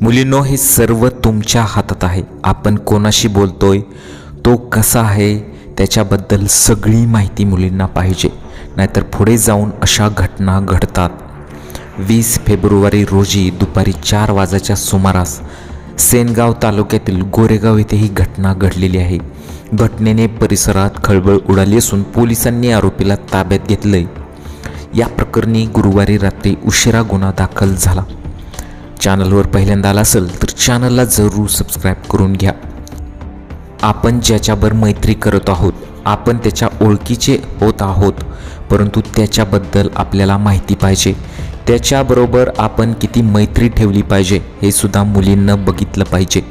मुलींनो हे सर्व तुमच्या हातात आहे. आपण कोणाशी बोलतोय तो कसा आहे त्याच्याबद्दल सगळी माहिती मुलींना पाहिजे. नाहीतर पुढे जाऊन अशा घटना घडतात. वीस फेब्रुवारी रोजी दुपारी चार वाजाच्या सुमारास सेनगाव तालुक्यातील गोरेगाव येथे ही घटना घडलेली आहे. घटनेने परिसरात खळबळ उडाली असून पोलिसांनी आरोपीला ताब्यात घेतलंय. या प्रकरणी गुरुवारी रात्री उशिरा गुन्हा दाखल झाला. चॅनलवर पहिल्यांदा आला असेल तर चॅनलला जरूर सबस्क्राईब करून घ्या. आपण ज्याच्यावर मैत्री करत आहोत आपण त्याच्या ओळखीचे होत आहोत परंतु त्याच्याबद्दल आपल्याला माहिती पाहिजे. त्याच्याबरोबर आपण किती मैत्री ठेवली पाहिजे हे सुद्धा मुलींना बघितलं पाहिजे.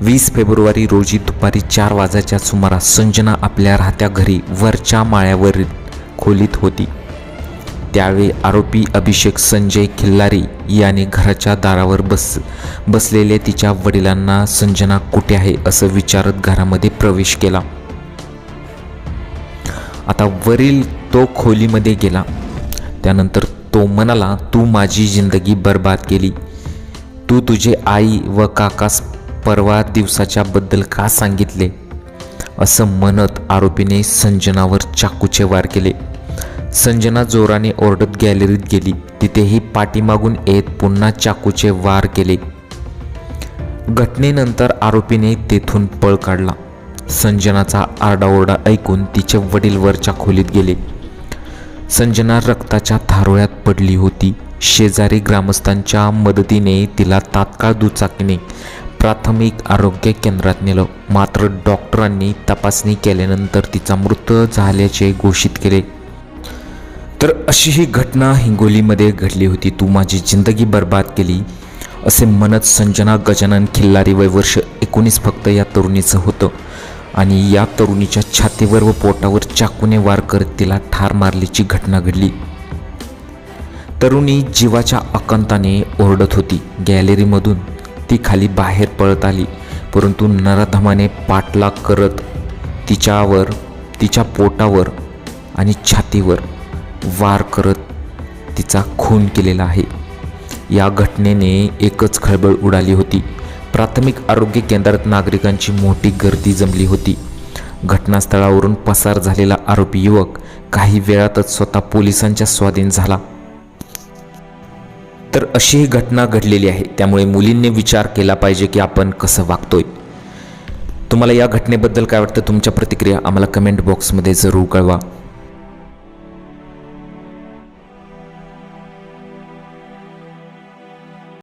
वीस फेब्रुवारी रोजी दुपारी चार वाजाच्या सुमारास संजना आपल्या राहत्या घरी वरच्या माळ्यावरील खोलीत होती. त्यावेळी आरोपी अभिषेक संजय खिल्लारी याने घराच्या दारावर बस बसलेल्या तिच्या वडिलांना संजना कुठे आहे? असं विचारत घरामध्ये प्रवेश केला. आता वरील तो खोलीमध्ये गेला. त्यानंतर तो म्हणाला तू माझी जिंदगी बर्बाद केली. तू तुझे आई व काकास परवा दिवसाच्या बद्दल का सांगितले? असं म्हणत आरोपीने संजनावर चाकूचे वार केले. संजना जोराने ओरडत गॅलरीत गेली. तिथेही पाठीमागून येत पुन्हा चाकूचे वार केले. घटनेनंतर आरोपीने तेथून पळ काढला. संजनाचा आरडाओरडा ऐकून तिचे वडील वरच्या खोलीत गेले. संजना रक्ताच्या थारोळ्यात पडली होती. शेजारी ग्रामस्थांच्या मदतीने तिला तात्काळ दुचाकीने प्राथमिक आरोग्य केंद्रात नेलं. मात्र डॉक्टरांनी तपासणी केल्यानंतर तिचा मृत झाल्याचे घोषित केले. तर अशी ही घटना हिंगोलीमध्ये घडली होती. तू माझी जिंदगी बर्बाद केली असे म्हणत संजना गजानन खिल्लारी वय वर्ष एकोणीस फक्त या तरुणीचं होतं. आणि या तरुणीच्या छातीवर व पोटावर चाकूने वार करत तिला ठार मारल्याची घटना घडली. तरुणी जीवाच्या आकांताने ओरडत होती. गॅलरीमधून ती खाली बाहेर पळत आली परंतु नराधमाने पाठलाग करत तिच्यावर तिच्या पोटावर आणि छातीवर वार करत तिचा खून केलेला आहे. या घटनेने एकच खळबळ उडाली होती. प्राथमिक आरोग्य केंद्रात नागरिकांची मोठी गर्दी जमली होती. घटनास्थळावरून पसार झालेला आरोपी युवक काही वेळातच स्वतः पोलिसांच्या स्वाधीन झाला. तर अशी ही घटना घडलेली आहे. त्यामुळे मुलींनी विचार केला पाहिजे की आपण कसं वागतोय. तुम्हाला या घटनेबद्दल काय वाटतं? तुमच्या प्रतिक्रिया आम्हाला कमेंट बॉक्समध्ये जरूर कळवा.